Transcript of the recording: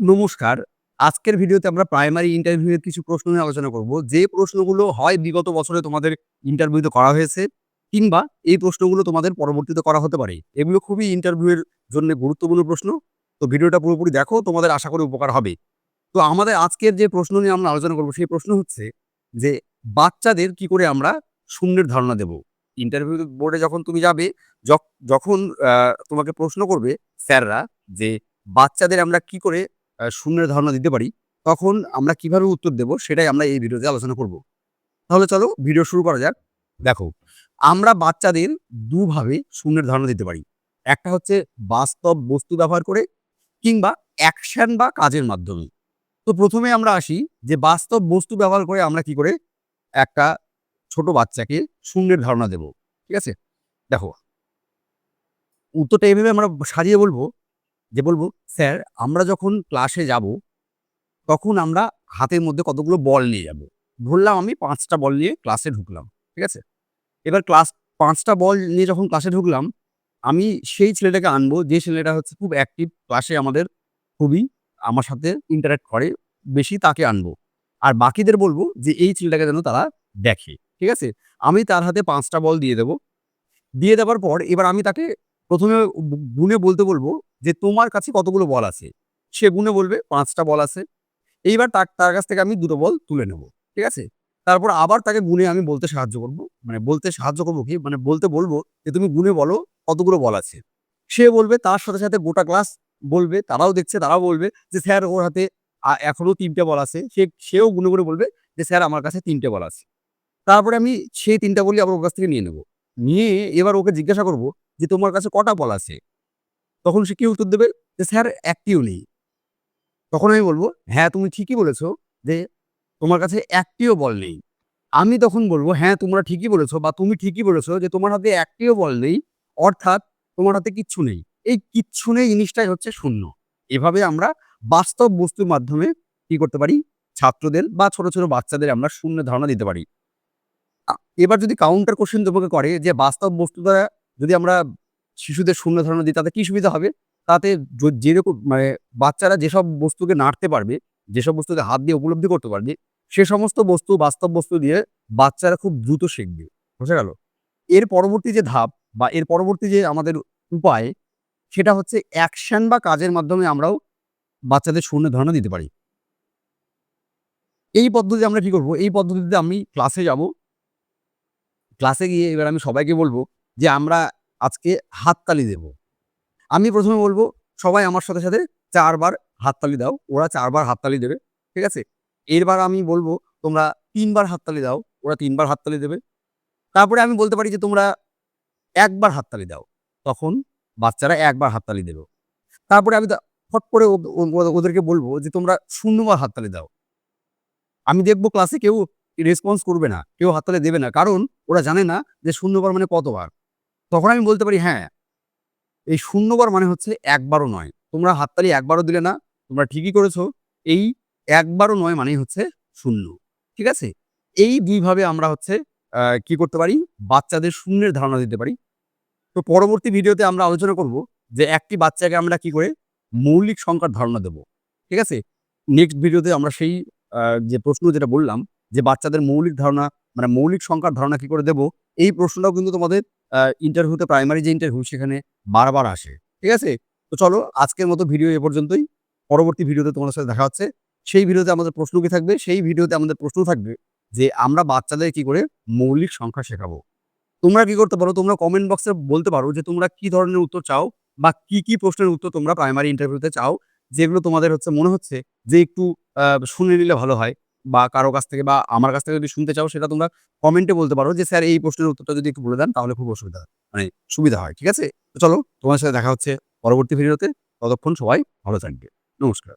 নমস্কার। আজকের ভিডিওতে আমরা প্রাইমারি ইন্টারভিউয়ের কিছু প্রশ্ন নিয়ে আলোচনা করব। যে প্রশ্নগুলো হয় বিগত বছরে তোমাদের ইন্টারভিউতে করা হয়েছে কিংবা এই প্রশ্নগুলো তোমাদের পরবর্তীতে করা হতে পারে, এগুলো খুবই ইন্টারভিউয়ের জন্য গুরুত্বপূর্ণ প্রশ্ন। তো ভিডিওটা পুরোপুরি দেখো, তোমাদের আশা করি উপকার হবে। তো আমাদের আজকের যে প্রশ্ন নিয়ে আমরা আলোচনা করব, সেই প্রশ্ন হচ্ছে যে বাচ্চাদের কি করে আমরা শূন্যের ধারণা দেব? ইন্টারভিউ বোর্ডে যখন তুমি যাবে, যখ- যখন তোমাকে প্রশ্ন করবে স্যাররা যে বাচ্চাদের আমরা কি করে শূন্যের ধারণা দিতে পারি, তখন আমরা কীভাবে উত্তর দেব সেটাই আমরা এই ভিডিওতে আলোচনা করব। তাহলে চলো ভিডিও শুরু করা যাক। দেখো, আমরা বাচ্চাদের দুভাবে শূন্যের ধারণা দিতে পারি। একটা হচ্ছে বাস্তব বস্তু ব্যবহার করে কিংবা অ্যাকশন বা কাজের মাধ্যমে। তো প্রথমে আমরা আসি যে বাস্তব বস্তু ব্যবহার করে আমরা কি করে একটা ছোট বাচ্চাকে শূন্যের ধারণা দেব, ঠিক আছে? দেখো, উত্তরটা এইভাবে আমরা সাজিয়ে বলব যে বলব, স্যার, আমরা যখন ক্লাসে যাব, তখন আমরা হাতের মধ্যে কতগুলো বল নিয়ে যাব। ধরলাম আমি পাঁচটা বল নিয়ে ক্লাসে ঢুকলাম, ঠিক আছে? এবার ক্লাস পাঁচটা বল নিয়ে যখন ক্লাসে ঢুকলাম, আমি সেই ছেলেটাকে আনব, যে ছেলেটা হচ্ছে খুব অ্যাক্টিভ ক্লাসে আমাদের খুবই, আমার সাথে ইন্টারাক্ট করে, বেশি তাকে আনব। আর বাকিদের বলব যে এই ছেলেটাকে যেন তারা দেখে, ঠিক আছে? আমি তার হাতে পাঁচটা বল দিয়ে দেবো। দিয়ে দেওয়ার পর এবার আমি তাকে প্রথমে গুনে বলতে বলব যে তোমার কাছে কতগুলো বল আছে? সে গুণে বলবে, পাঁচটা বল আছে। এইবার তার তার কাছ থেকে আমি দুটো বল তুলে নেব, ঠিক আছে? তারপর আবার তাকে গুণে আমি বলতে সাহায্য করব। মানে বলতে সাহায্য করব কি? মানে বলতে বলব যে তুমি গুণে বলো কতগুলো বল আছে। সে বলবে, তার সাথে সাথে গোটা ক্লাস বলবে, তারাও দেখছে, তারাও বলবে যে, স্যার, ওর হাতে এখনও তিনটে বল আছে। সে, সেও গুনে গুনে বলবে যে, স্যার, আমার কাছে তিনটে বল আছে। তারপরে আমি সেই তিনটা বলি আবার ওর কাছ থেকে নিয়ে নেব। নিয়ে এবার ওকে জিজ্ঞাসা করব যে, তোমার কাছে কটা বল আছে? তখন সে কি উত্তর দেবে? যে, স্যার একটিও নেই। তখন আমি বলব হ্যাঁ তুমি ঠিকই বলেছ যে, তোমার কাছে একটিও বল নেই। আমি তখন বলব হ্যাঁ তোমরা ঠিকই বলেছ বা তুমি ঠিকই বলেছ যে, তোমার হাতে একটিও বল নেই, অর্থাৎ তোমার হাতে কিচ্ছু নেই। এই কিচ্ছু নেই জিনিসটাই হচ্ছে শূন্য। এভাবে আমরা বাস্তব বস্তুর মাধ্যমে কি করতে পারি? ছাত্রদের বা ছোট ছোট বাচ্চাদের আমরা শূন্য ধারণা দিতে পারি। এবার যদি কাউন্টার কোশ্চেন তোমাকে করে যে, বাস্তব বস্তু দ্বারা যদি আমরা শিশুদের শূন্য ধারণা দিই তাতে কী সুবিধা হবে? তাতে যেরকম মানে বাচ্চারা যেসব বস্তুকে নাড়তে পারবে, যেসব বস্তুকে হাত দিয়ে উপলব্ধি করতে পারবে, সে সমস্ত বস্তু, বাস্তব বস্তু দিয়ে বাচ্চারা খুব দ্রুত শিখবে। বুঝে গেল? এর পরবর্তী যে ধাপ বা এর পরবর্তী যে আমাদের উপায়, সেটা হচ্ছে অ্যাকশন বা কাজের মাধ্যমে আমরাও বাচ্চাদের শূন্য ধারণা দিতে পারি। এই পদ্ধতি আমরা কী করব? এই পদ্ধতিতে আমি ক্লাসে যাব। ক্লাসে গিয়ে এবার আমি সবাইকে বলব যে আমরা আজকে হাততালি দেব। আমি প্রথমে বলব, সবাই আমার সাথে সাথে চারবার হাততালি দাও। ওরা চারবার হাততালি দেবে, ঠিক আছে? এরবার আমি বলব, তোমরা তিনবার হাততালি দাও, ওরা তিনবার হাততালি দেবে। তারপরে আমি বলতে পারি যে, তোমরা একবার হাততালি দাও, তখন বাচ্চারা একবার হাততালি দেবে। তারপরে আমি ফট করে ওদেরকে বলব যে, তোমরা শূন্যবার হাততালি দাও। আমি দেখব ক্লাসে কেউ রেসপন্স করবে না, কেউ হাততালি দেবে না, কারণ ওরা জানে না যে, শূন্যবার মানে কতবার। তখন আমি বলতে পারি হ্যাঁ এই শূন্যবার মানে হচ্ছে একবারও নয়। তোমরা হাততালি একবারও দিলে না, তোমরা ঠিকই করেছ। এই একবারও নয় মানে হচ্ছে শূন্য। ঠিক আছে? এই দুইভাবে আমরা হচ্ছে কি করতে পারি? বাচ্চাদের শূন্যের ধারণা দিতে পারি। তো পরবর্তী ভিডিওতে আমরা আলোচনা করব যে একটি বাচ্চাকে আমরা কি করে মৌলিক সংখ্যার ধারণা দেব। ঠিক আছে? নেক্সট ভিডিওতে আমরা সেই যে প্রশ্ন যেটা বললাম, যে বাচ্চাদের মৌলিক ধারণা মানে মৌলিক সংখ্যার ধারণা কি করে দেব, এই প্রশ্নটাও কিন্তু তোমাদের ইন্টারভিউতে প্রাইমারি যে ইন্টারভিউ সেখানে বারবার আসে, ঠিক আছে? তো চলো আজকের মতো ভিডিও এ পর্যন্তই। পরবর্তী ভিডিওতে তোমার সাথে দেখা হচ্ছে। সেই ভিডিওতে আমাদের প্রশ্ন কি থাকবে? সেই ভিডিওতে আমাদের প্রশ্ন থাকবে যে আমরা বাচ্চাদের কি করে মৌলিক সংখ্যা শেখাবো। তোমরা কি করতে পারো? তোমরা কমেন্ট বক্সে বলতে পারো যে তোমরা কি ধরনের উত্তর চাও বা কি কি প্রশ্নের উত্তর তোমরা প্রাইমারি ইন্টারভিউতে চাও, যেগুলো তোমাদের হচ্ছে মনে হচ্ছে যে একটু শুনে নিলে ভালো হয়। বা কারও কাছ থেকে বা আমার কাছ থেকে যদি শুনতে চাও, সেটা তোমরা কমেন্টে বলতে পারো যে, স্যার, এই প্রশ্নের উত্তরটা যদি একটু বলে দেন, তাহলে খুব অসুবিধা মানে সুবিধা হয়, ঠিক আছে? চলো তোমার সাথে দেখা হচ্ছে পরবর্তী ভিডিওতে ততক্ষণ সবাই ভালো থাকবে। নমস্কার।